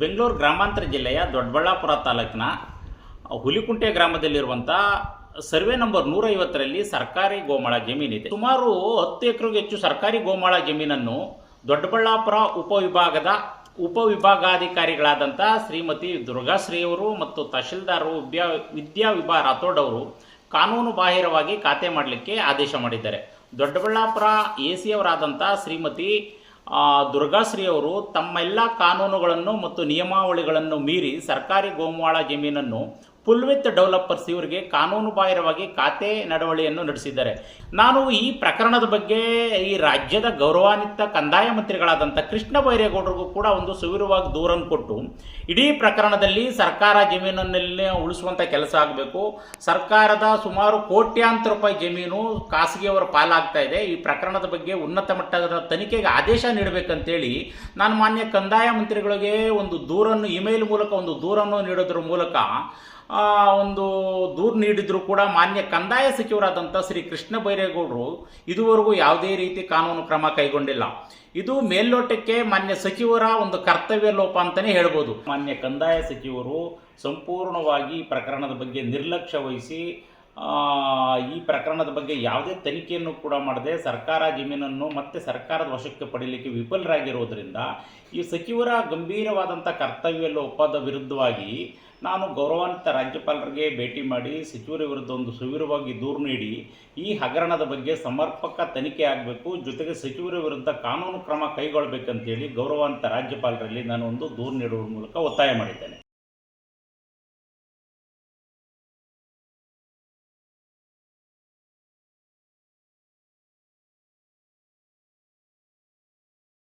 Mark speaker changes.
Speaker 1: ಬೆಂಗಳೂರು ಗ್ರಾಮಾಂತರ ಜಿಲ್ಲೆಯ ದೊಡ್ಡಬಳ್ಳಾಪುರ ತಾಲೂಕಿನ ಹುಲಿಕುಂಟೆ ಗ್ರಾಮದಲ್ಲಿರುವಂಥ ಸರ್ವೆ ನಂಬರ್ ನೂರೈವತ್ತರಲ್ಲಿ ಸರ್ಕಾರಿ ಗೋಮಾಳ ಜಮೀನಿದೆ. ಸುಮಾರು ಹತ್ತು ಎಕರೆಗೂ ಹೆಚ್ಚು ಸರ್ಕಾರಿ ಗೋಮಾಳ ಜಮೀನನ್ನು ದೊಡ್ಡಬಳ್ಳಾಪುರ ಉಪವಿಭಾಗದ ಉಪವಿಭಾಗಾಧಿಕಾರಿಗಳಾದಂಥ ಶ್ರೀಮತಿ ದುರ್ಗಾಶ್ರೀಯವರು ಮತ್ತು ತಹಶೀಲ್ದಾರರು ವಿದ್ಯಾ ವಿದ್ಯಾ ವಿಭಾ ರಾಥೋಡ್ ಅವರು ಕಾನೂನು ಬಾಹಿರವಾಗಿ ಖಾತೆ ಮಾಡಲಿಕ್ಕೆ ಆದೇಶ ಮಾಡಿದ್ದಾರೆ. ದೊಡ್ಡಬಳ್ಳಾಪುರ ಎ ಸಿಯವರಾದಂಥ ಶ್ರೀಮತಿ ಆ, ದುರ್ಗಾಶ್ರೀ ಅವರು ತಮ್ಮೆಲ್ಲ ಕಾನೂನುಗಳನ್ನು ಮತ್ತು ನಿಯಮಾವಳಿಗಳನ್ನು ಮೀರಿ ಸರ್ಕಾರಿ ಗೋಮಾಳ ಜಮೀನನ್ನು ಫುಲ್ ವಿತ್ ಡೆವಲಪರ್ಸ್ ಇವರಿಗೆ ಕಾನೂನು ಬಾಹಿರವಾಗಿ ಖಾತೆ ನಡವಳಿಯನ್ನು ನಡೆಸಿದ್ದಾರೆ. ನಾನು ಈ ಪ್ರಕರಣದ ಬಗ್ಗೆ ಈ ರಾಜ್ಯದ ಗೌರವಾನ್ವಿತ ಕಂದಾಯ ಮಂತ್ರಿಗಳಾದಂಥ ಕೃಷ್ಣ ಬೈರೇಗೌಡರಿಗೂ ಕೂಡ ಒಂದು ಸುವಿರವಾಗಿ ದೂರನ್ನು ಕೊಟ್ಟು, ಇಡೀ ಪ್ರಕರಣದಲ್ಲಿ ಸರ್ಕಾರ ಜಮೀನನ್ನಲ್ಲಿ ಉಳಿಸುವಂಥ ಕೆಲಸ ಆಗಬೇಕು. ಸರ್ಕಾರದ ಸುಮಾರು ಕೋಟ್ಯಾಂತರ ರೂಪಾಯಿ ಜಮೀನು ಖಾಸಗಿಯವರ ಪಾಲಾಗ್ತಾ ಇದೆ. ಈ ಪ್ರಕರಣದ ಬಗ್ಗೆ ಉನ್ನತ ಮಟ್ಟದ ತನಿಖೆಗೆ ಆದೇಶ ನೀಡಬೇಕಂತೇಳಿ ನಾನು ಮಾನ್ಯ ಕಂದಾಯ ಮಂತ್ರಿಗಳಿಗೆ ಒಂದು ದೂರನ್ನು, ಇಮೇಲ್ ಮೂಲಕ ಒಂದು ದೂರನ್ನು ನೀಡೋದ್ರ ಮೂಲಕ ಒಂದು ದೂರು ನೀಡಿದರೂ ಕೂಡ ಮಾನ್ಯ ಕಂದಾಯ ಸಚಿವರಾದಂಥ ಶ್ರೀ ಕೃಷ್ಣ ಬೈರೇಗೌಡರು ಇದುವರೆಗೂ ಯಾವುದೇ ರೀತಿ ಕಾನೂನು ಕ್ರಮ ಕೈಗೊಂಡಿಲ್ಲ. ಇದು ಮೇಲ್ನೋಟಕ್ಕೆ ಮಾನ್ಯ ಸಚಿವರ ಒಂದು ಕರ್ತವ್ಯ ಲೋಪ ಅಂತಲೇ ಹೇಳ್ಬೋದು. ಮಾನ್ಯ ಕಂದಾಯ ಸಚಿವರು ಸಂಪೂರ್ಣವಾಗಿ ಪ್ರಕರಣದ ಬಗ್ಗೆ ನಿರ್ಲಕ್ಷ್ಯ ವಹಿಸಿ ಈ ಪ್ರಕರಣದ ಬಗ್ಗೆ ಯಾವುದೇ ತನಿಖೆಯನ್ನು ಕೂಡ ಮಾಡದೆ ಸರ್ಕಾರ ಜಮೀನನ್ನು ಮತ್ತೆ ಸರ್ಕಾರದ ವಶಕ್ಕೆ ಪಡೀಲಿಕ್ಕೆ ವಿಫಲರಾಗಿರುವುದರಿಂದ ಈ ಸಚಿವರ ಗಂಭೀರವಾದಂಥ ಕರ್ತವ್ಯ ಲೋಪದ ವಿರುದ್ಧವಾಗಿ ನಾನು ಗೌರವಾನ್ವಿತ ರಾಜ್ಯಪಾಲರಿಗೆ ಭೇಟಿ ಮಾಡಿ ಸಚಿವರ ವಿರುದ್ಧ ಒಂದು ಸುವಿರವಾಗಿ ದೂರು ನೀಡಿ ಈ ಹಗರಣದ ಬಗ್ಗೆ ಸಮರ್ಪಕ ತನಿಖೆ ಆಗಬೇಕು, ಜೊತೆಗೆ ಸಚಿವರ ವಿರುದ್ಧ ಕಾನೂನು ಕ್ರಮ ಕೈಗೊಳ್ಳಬೇಕಂತೇಳಿ ಗೌರವಾನ್ವಿತ ರಾಜ್ಯಪಾಲರಲ್ಲಿ ನಾನು ಒಂದು ದೂರು ನೀಡುವ ಮೂಲಕ ಒತ್ತಾಯ ಮಾಡಿದ್ದೇನೆ.